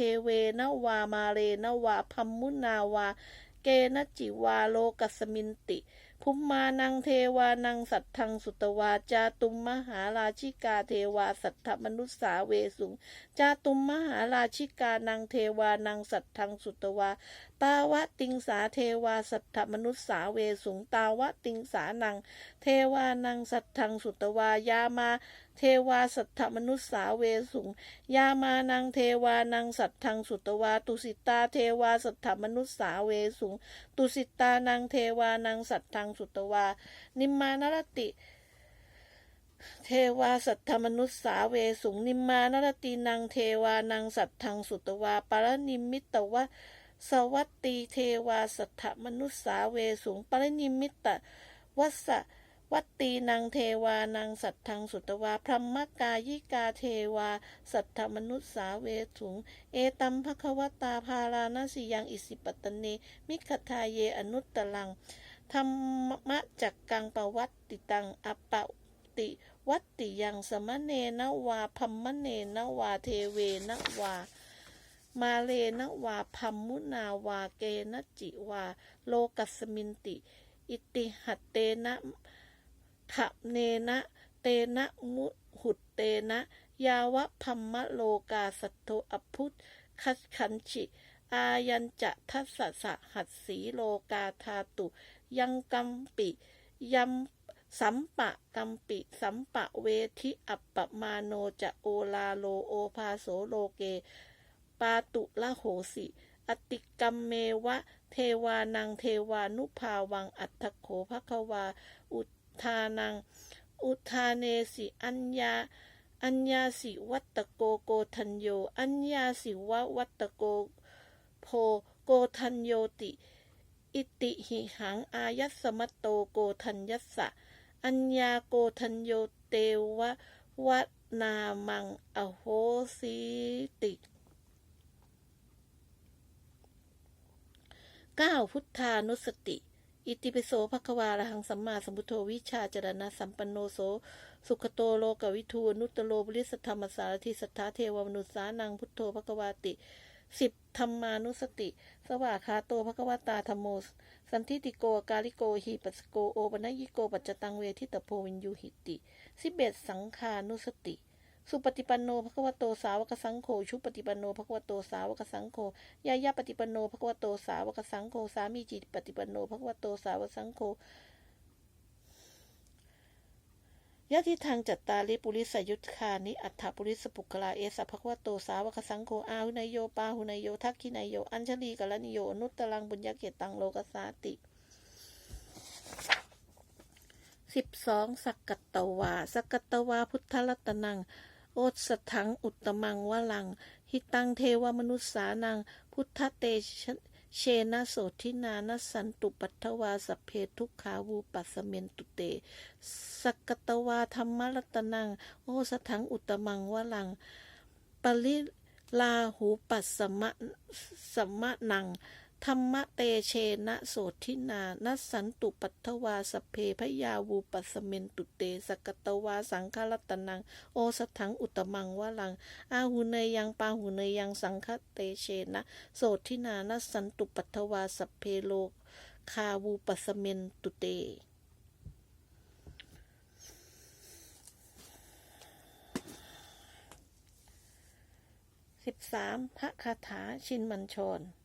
เทเวนวามาเรนวาพัมมุนาวา เกนจิวาโลกัสมินติภุมมานังเทวานังสัตทังสุตวาจาตุมมหาราชิกาเทวาสัทธมนุษสาเวสุงจาตุมมหาราชิกานังเทวานังสัตทังสุตวา ตาวะติงสาเทวาสัทธมนุสสาเวสุงตาวะติงสานัง เทวานังสัทธังสุตวายามา เทวาสัทธมนุสสาเวสุงยามานังเทวานังสัทธังสุตวาตุสิตาเทวาสัทธมนุสสาเวสุงตุสิตานังเทวานังสัทธังสุตวา นิมมานรติเทวาสัทธมนุสสาเวสุงนิมมานรตินังเทวานังสัทธังสุตวาปรนิมมิตวะ สวัตตีเทวาสัทธมนุสสาเวสุงปรนิมิตวัสวัตตีนังเทวานังสัตทังสุตวาพรหมกายิกาเทวา สัทธมนุสสาเวถุง เอตัมภควตาภาราณสียังอิสิปตเน มิขทาเยอนุตตลังธรรมะจักกังปวัตติตังอปปติวัตติยังสมณเนนวาพัมมเนนวาเทเวนวา มาเลนวาพัมมุนาวาเกนจิวา โลกัสมินติ อิติหัตเตนะขะเนนะเตนะมุหุตเตนะ ยาวะพัมมะโลกาสัตโตอพุทคัสขันชิ อายัญจะทัสสะสะหัสสีโลกาธาตุ ยังกัมปิยัมสัมปะกัมปิ สัมปะเวทิอัปปมาโนจะโอลาโลโอภาโสโลเก ปาตุละโหสิ อติกัมเมวะ เทวานังเทวานุภาวังอัตถโขภควา อุทานัง อุทาเนสิอัญญาอัญญาสิวัตตโกโกทัญโย อัญญาสิวะวัตตโกโพโกทัญโยติ อิติหิหังอายัสสมตโตโกทัญยัสสะ อัญญาโกทัญโยเตวะวะนามังอโหสิติ 9. พุทธานุสติ อิติปิโสภควาระหังสัมมาสัมพุทโธวิชาจรณะสัมปันโนโส สุขโตโลกวิทูนุตโลบริสธรรมสารทิสัทธาเทวมนุษสานังพุทโธภควาติสิบธรรมานุสติ สวากขาโตภควตาธรรมโม สันทิติโก กาลิโกหิปัสโก โอปนยิโก ปัจจตังเวทิตโพวินยูหิติ สิบเอ็ดสังขานุสติ สุปฏิปันโนภควโตสาวกสังโฆชุปฏิปันโนภควโตสาวกสังโฆยายาปฏิปันโนภควโตสาวกสังโฆสามีจิตปฏิปันโนภควโตสาวกสังโฆยะทิทางจัตตาลิปุริสยุทธานิอัฏฐปุริสปุกลาเอสะภควโตสาวกสังโฆอาหุนายโยปาหุนายโยทักขินายโยอัญชลีกลนิโยอนุตตรังบุญญาเกตังโลกสาติสิบสองสักกัตตวาสักกัตตวาพุทธรัตนัง โอสถังอุตมังวลัง หิตังเทวมนุษสานัง พุทธเตชเชนะโสทินานัสสันตุปัทถวาสเพทุกขาวูปัสเมนตุเตสักตวาธรรมรัตนัง โอสถังอุตตมังวลัง ปริลาหูปัสสมะสมะนัง ธรรมเตเชนะโสทินานัสสันตุปัทถวาสพเพพยาวูปัสเมนตุเตสกตวาสังฆรัตนัง โอสถังอุตมังวลัง อาหุเนยังปาหุเนยังสังฆเตเชนะโสทินานัสสันตุปัทถวาสเพโลคาวูปัสเมนตุเตสิบสามพระคาถาชินมัญชรช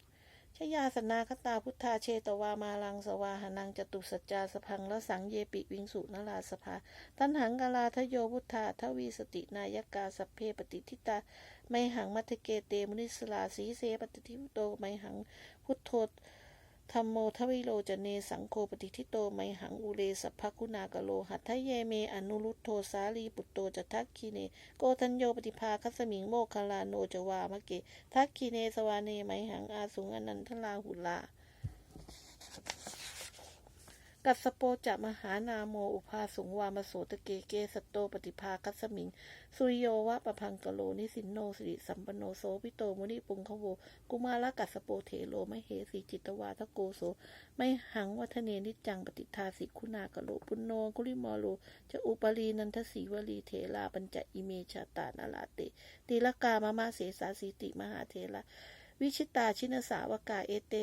ยาสนาคตาพุทธาเชตวามาลังสวาหานังจตุสัจจาสพังละสังเยปิวิงสุนราสภา ตันหังกาลาทโยพุทธาทวีสตินายกาสัพเพปฏิทิตาไมหังมัทเกเตมุนิสลาสีเสปฏิทิโตไมหังพุทโธ ธรรมโมทวิโลจเนสังโฆปฏิทิโตไมหังอุเรสัพพคุณากะโลหัตถเยเมอนุรุตโทสาลีปุตโตจะทักคีเน โกทัญโยปฏิภาคัสมิงโมคคลาโนจวามะเก ทักคีเนสวาเนไมหังอาสุงอนันทลาหุลา กัสโปจะมหานาโมอุปาสุงวามโสตะเกเกสตโตปฏิภาคัสมิง สุริโยวะปะพังกะโลนิสินโนสิริสัมปโนโสพิโตมุนิปุงขโว กุมาละกัสโปเถโลมเหสีจิตวาทะโกโส ไม่หังวัฒเนนิจังปฏิทาสิคุณากะโลปุณโนกุลิมอโลจะอุปรีนันทสีวลีเถลาปัญจอิเมชาตานาลาเตตีลกามามาเสสาสีติมหาเทระ วิชิตาชินสาวกาเอเต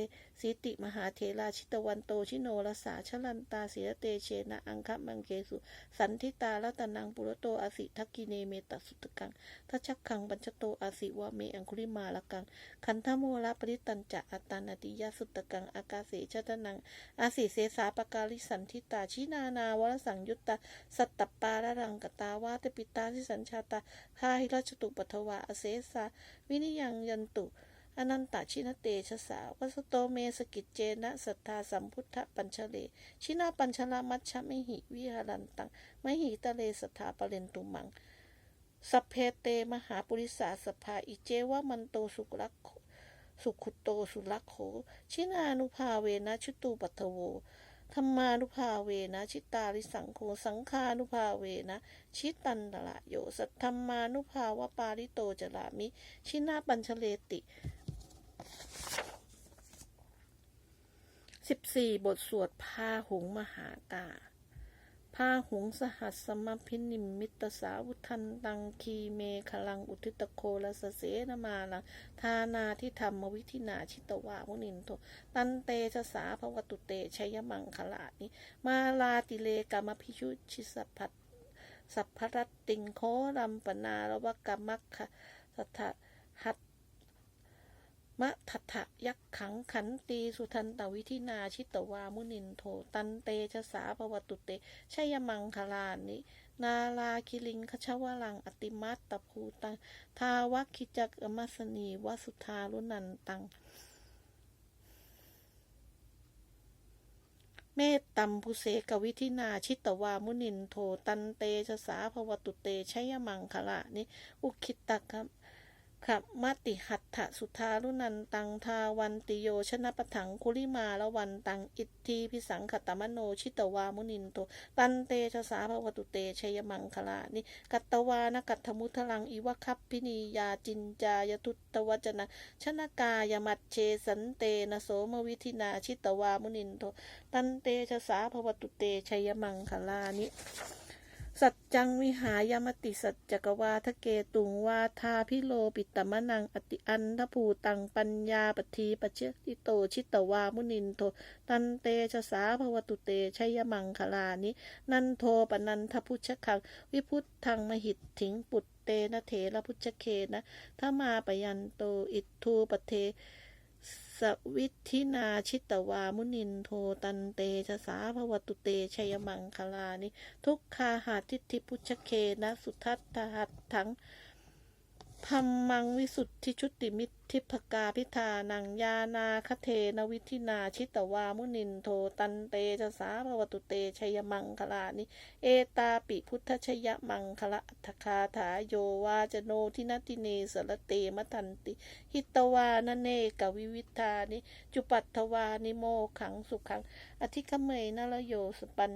สีติมหาเถราชิตวันโตชิโนรสาชลันตาเสียเตเชนะอังคะมังเกสุ สันทิตาลัตนังปุรโตอาสิทักกิเนเมตสุตกังทัชคังบัญชโตอาสิวะเมอังคุลิมาละกัง คันธโมระปริตันจะอัตานาติยาสุตกังอากาเสชตนังอาสิเสสาปการิสันทิตาชินานาวรสังยุตตาสัตตปาระรังกตาวาตปิตาสิสัญชาตาพาหิราชตุปทวาอเสสาวินิยังยันตุ อนันตชินเตชะสาวัสโตเมสกิจเจนะสัทธาสัมพุทธปัญชเล ชินาปัญชลามัชฌะมหิวิหารันตังมหิตะเลสัทธาปเรนตุมังสัพเพเตมหาปุริสาสภาอิเจวะมันโตสุกลักโขสุขุโตสุลักโข ชินานุภาเวนะชุตูปัทโวธรรมานุภาเวนะชิตาริสังโฆสังฆานุภาเวนะชิตันตละโยสัทธรรมานุภาวะปาริโตจลามิ ชินาปัญชเลติ สิบสี่บทสวดพาหงมหากาพาหงสหัสสมพินิมมิตสาวุทันตังคีเมคลังอุทิตโคลสเสนมาลังทานาทิธรรมวิธินาชิตวามุนินโทตันเตชะสาภวตุเตชัยมังคลานิมาลาติเลกามพิชุชิสพัทสัพพรัตติงโครัมปนาระวกรรมัคคะสัทหัต มะทัทะยักขังขันตีสุทันตวิธินาชิตวามุนินโท ตันเตชะสาปวตุเตชัยมังคลานิ นาลาคิลิงคชวลังอติมัตตภูตัง ทาวัคคิจักอมัสนีวสุธารุนันตัง เมตตัมพุเสกวิธินาชิตวามุนินโท ตันเตชะสาภวตุเตชัยมังคลานิ อุคิตตะครับ ขับมติหัตถสุทารุนันตังทาวันติโยชนะปะถังคุลิมาละวันตังอิทธีพิสังขตมโนชิตวามุนินโตตันเตชะสาภวตุเตชยมังคลานิกัตตวานกัตถมุทลังอิวะคัพพินียาจินจายทุตวจนะชนกายมัดเชสันเตนโสมวิธินาชิตวามุนินโตตันเตชะสาภวตุเตชยมังคลานิ สัจจังวิหายมติสัจจกวาทะเกตุงวาทาพิโลปิตมะนังอติอันทภูตังปัญญาปทีปเชติโตชิตวามุนินโทตันเตชะสาภวตุเตชัยมังคลานินันโทปนันทพุชคัง วิพุทธังมหิตถิงปุตเตนะเถระพุชเคนะถ้ามาปยันโตอิททูปเท สวิทินาชิตวามุนินโทตันเตชะสาภวตุเตชัยมังคลานิ ทุกคาหาทิฏฐิพุชเคนะสุทัตถหัตถัง พัมมังวิสุทธิชุติมิทิพกาพิธานังยานาคเทนวิธินาชิตวามุนินโทตันเตชะสาภวตุเตชัยมังคลานิ เอตาปิพุทธชยมังคละอัตถคาถาโยวาจโนทินติเนสรเตมทันติ หิตวานเนกวิวิธานิ จุปัตถวานิโมขังสุขัง อธิคเมยนรโยสปัน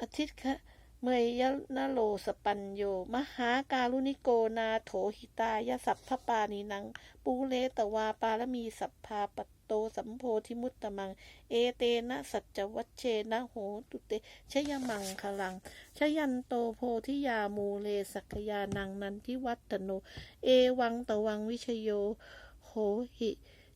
อธิคะ เมยยนโลสปัญโย มหาการุณิโกนาโถหิตายสัพพปานินัง ปูเลตวาปารมีสัพพาปัตโตสัมโพธิมุตตมัง เอเตนะสัจจวัชเชนะโหตุเตชยมังคลัง ชยันโตโพธิยามูเลสักยานังนันทิวัตโน เอวังตวังวิชโยโหหิ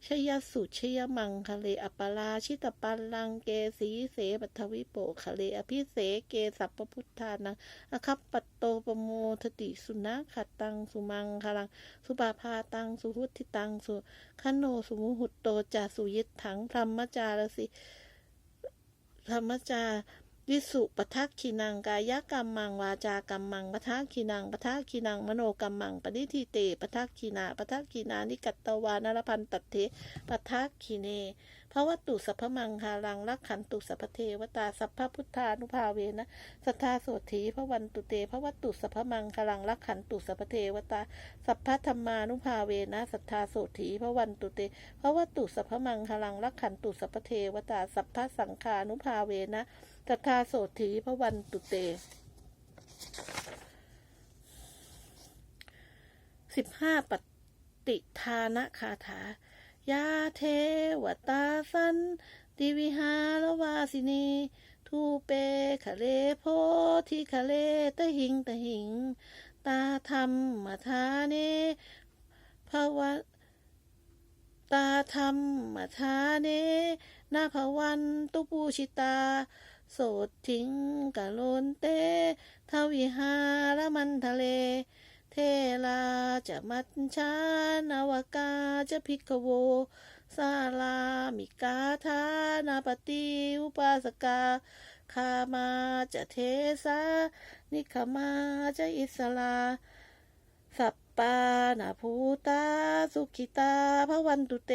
ชยสุชยมังคะเลอปปราชิตปัลลังเกสีเสปัทวิโปคะเลอภิเสเกสัพพพุทธานังอคัปปัตโตปโมทติสุนัขขัดตังสุมังคลัง สุปาพาตังสุหุติตังสุขโนสุมุหุตโตจาสุยิตถังธรรมจารสิธรรมจา วิสุปทักขินังกายกรรมังวาจากรรมังปทักขินังปทักขินังมโนกรรมังปณิทิเตปทักขินาปทักขินานิกัตตวานรพันตัตเถปทักขิเนพระวัตตุสัพพมังคารังรักขันตุสัพเทวตาสัพพพุทธานุภาเวนะสัทธาโสถีพระวันตุเตพระวัตตุสัพพมังคารังรักขันตุสัพเทวตาสัพพธรรมานุภาเวนะสัทธาโสถีพระวันตุเตพระวัตตุสัพพมังคารังรักขันตุสัพพเทวตาสัพพสังฆานุภาเวนะ สัทธาโสถีพระวันตุเตสิบห้าปฏิทานะคาถายาเทวตาสันติวิหารวาสินีทูเปคะเลโพธิคะเลตะหิงตะหิง ตาธรรมมาทาเนภวะตาธรรมมาทาเนนาภวันตุปูชิตา โสดทิ้งกะโลนเตทวิหารมันทะเล เทลาจะมัจฉานาวกาจะพิกโวสาลามิกาธานาปฏิอุปาสกาคามาจะเทสานิคมาจะอิสลา สัปปานาภูตาสุขิตาพระวันตุเต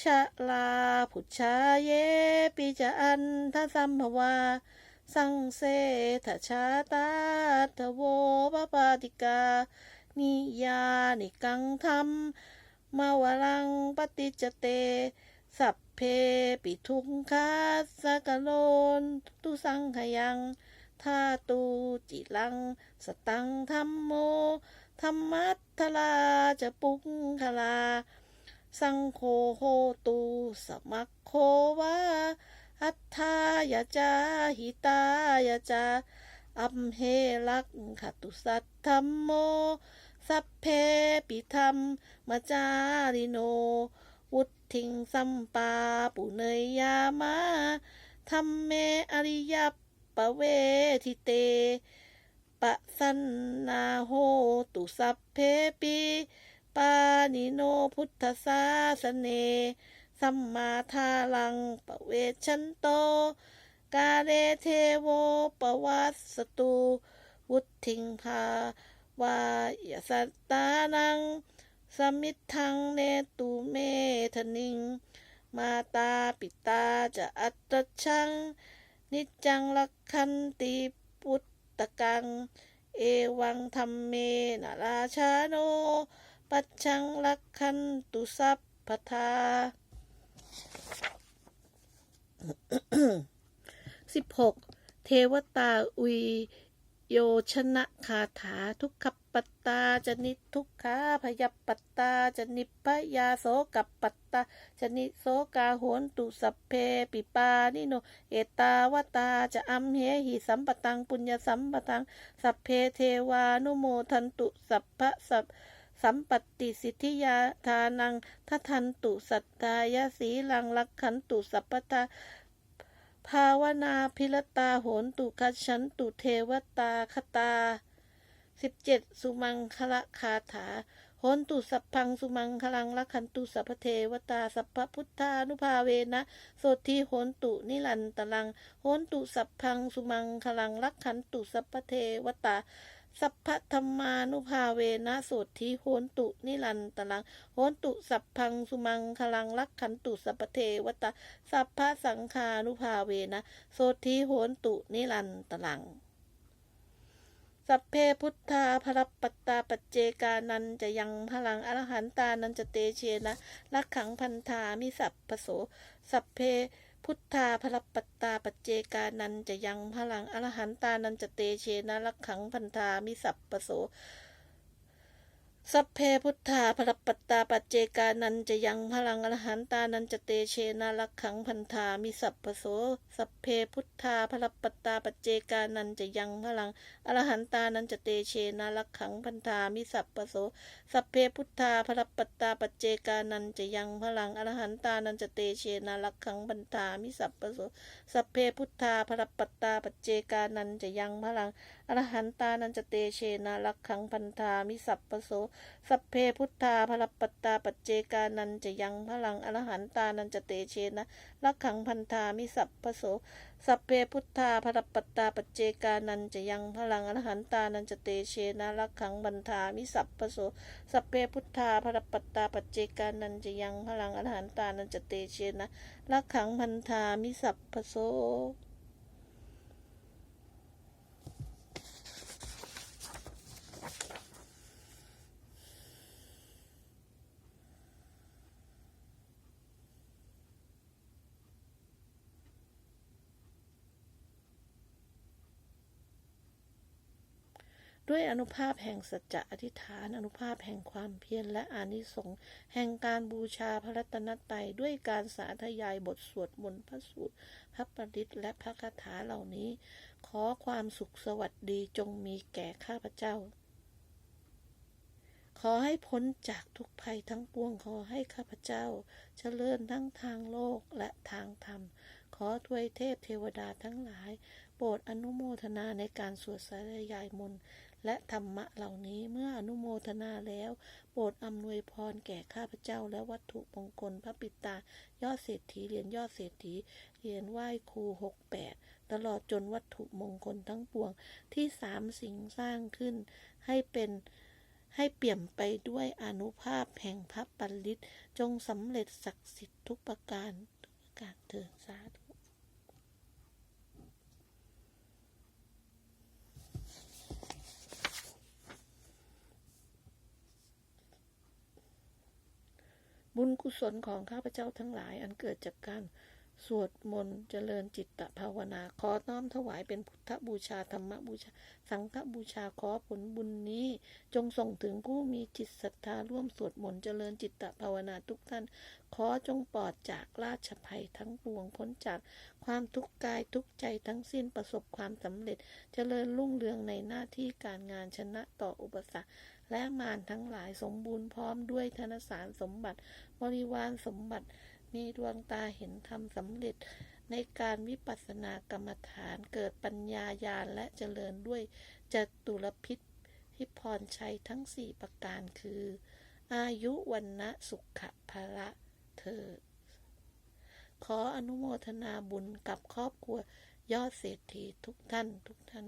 ชะลาพุชาเยปิจอันทสัมภวา สังเสทชาตาทโวปปาติกา นิยานิกังธรรมมาวรังปฏิจเต สัพเพปิทุงคาสกะโลนตุสังขยังทาตูจิลัง สตังธรรมโม ธรรมัตทลาจะปุงคลา สังโฆโหตูสมัคโควาอัตถายาจาหิตายาจาอัมเหลักขตุสัตธรรมโม สัพเพปิธรรมมจาริโน วุทิงสัมปาปุเนยยามาธรรมเมอริยปะเวทิเต ปะสันนาโหตุสัพเพปิ ปานิโนพุทธศาสเนสัมมาทาลังปะเวชันโต กาเลเทโวปวัสสตุวุทิงภาวายสัตตานัง สมิทธังเนตุเมทนิง มาตาปิตาจะอัตชัง นิจจังลักขันติพุตตะกัง เอวังธรรมเมนาราชาโน ปัจชังลักขันตุสัพพทาสิบหกเทวตาอุยโยชนะคาถาทุกขปัตตาจะนิทุกขาพยัปปัตตาจะนิพยาโสกับปัตตาจะนิโสกาโหนตุสัพเพปิปานิโน เอตาวตาจะอัมเหหิสัมปตังปุญญสัมปตัง สัพเพเทวานุโมทันตุสัพพะสัพ สัมปติสิทธิยาทานังทัทันตุสัตตายาสีลังลักขันตุสัพพทาภาวนาพิรตาโหนตุคัจฉันตุเทวตาคตาสิบเจ็ดสุมังคละคาถาโหนตุสัพพังสุมังคลังละคันตุสัพพเทวตาสัพพพุทธานุภาเวนะโสทีโหนตุนิรันตลังโหนตุสัพพังสุมังคลังละคันตุสัพพเทวตา สัพพธรรมานุภาเวนะโสทีโหนตุนิรันตลังโหนตุสัพพังสุมังคลังลักขันตุสัพเทวตาสัพพะสังคานุภาเวนะโสทีโหนตุนิรันตลัง สัพเพพุทธาพระปัตตาปัจเจกานันจะยังพลังอรหันตานันจะเตเชนะลักขังพันธามิสัพพโสสัพเพ พุทธาพรปัตตาปัจเจกานันจะยังพลังอรหันตานันจะเตเชนะลักขังพันธามิสัพปโส สัพเพพุทธาพระปัตตาปัจเจกานันจะยังพลังอรหันตานันจะเตเชนะลักขังพันธามิสัพพโส สัพเพพุทธาพระปัตตาปัจเจกานันจะยังพลังอรหันตานันจะเตเชนะลักขังพันธามิสัพพโส สัพเพพุทธาพระปัตตาปัจเจกานันจะยังพลังอรหันตานันจะเตเชนะลักขังพันธามิสัพพโส สัพเพพุทธาพระปัตตาปัจเจกานันจะยังพลัง รหันตานันจะเตเชนะลักขังพันธามิสัพปโส สัพเพพุทธาพลปตตาปัจเจกานันจะยังพลังอรหันตานันจะเตเชนะลักขังพันธามิสัพปโส สัพเพพุทธาพลปตตาปัจเจกานันจะยังพลังอรหันตานันจะเตเชนะลักขังพันธามิสัพปโส สัพเพพุทธาพลปตตาปัจเจกานันจะยังพลังอรหันตานันจะเตเชนะลักขังพันธามิสัพปโส ด้วยอนุภาพแห่งสัจจะอธิษฐาน อนุภาพแห่งความเพียรและอานิสงส์แห่งการบูชาพระรัตนตรัยด้วยการสาธยายบทสวดมนต์พระสูตรพระปริตและพระคาถาเหล่านี้ ขอความสุขสวัสดีจงมีแก่ข้าพเจ้า ขอให้พ้นจากทุกภัยทั้งปวงขอให้ข้าพเจ้าเจริญทั้งทางโลกและทางธรรม ขอทวยเทพเทวดาทั้งหลายโปรดอนุโมทนาในการสวดสาธยายมนต์ และธรรมะเหล่านี้เมื่ออนุโมทนาแล้ว โปรดอำนวยพรแก่ข้าพเจ้าและวัตถุมงคลพระปิตายอดเศรษฐีเหรียญยอดเศรษฐีเหรียญไหว้ครูหกแปดตลอดจนวัตถุมงคลทั้งปวงที่สามสิ่งสร้างขึ้น ให้เป็นให้เปี่ยมไปด้วยอนุภาพแห่งพระปัลลิตจงสำเร็จศักดิ์สิทธิ์ทุกประการทุกประการเถิดสาธุ บุญกุศลของข้าพเจ้าทั้งหลายอันเกิดจากการสวดมนต์เจริญจิตตภาวนา ขอน้อมถวายเป็นพุทธบูชาธรรมบูชา สังฆบูชาขอผลบุญนี้ จงส่งถึงผู้มีจิตศรัทธาร่วมสวดมนต์เจริญจิตตภาวนาทุกท่าน ขอจงปลอดจากราชภัยทั้งปวงพ้นจากความทุกข์กายทุกใจทั้งสิ้นประสบความสำเร็จ เจริญรุ่งเรืองในหน้าที่การงานชนะต่ออุปสรรค และมารทั้งหลายสมบูรณ์พร้อมด้วยธนสารสมบัติ บริวารสมบัติ มีดวงตาเห็นธรรมสำเร็จ ในการวิปัสสนากรรมฐานเกิดปัญญาญาณและเจริญด้วยจตุรพิษพิพรชัยทั้งสี่ประการคือ อายุวันนะสุขภะเถิดขออนุโมทนาบุญกับครอบครัวยอดเศรษฐีทุกท่านทุกท่าน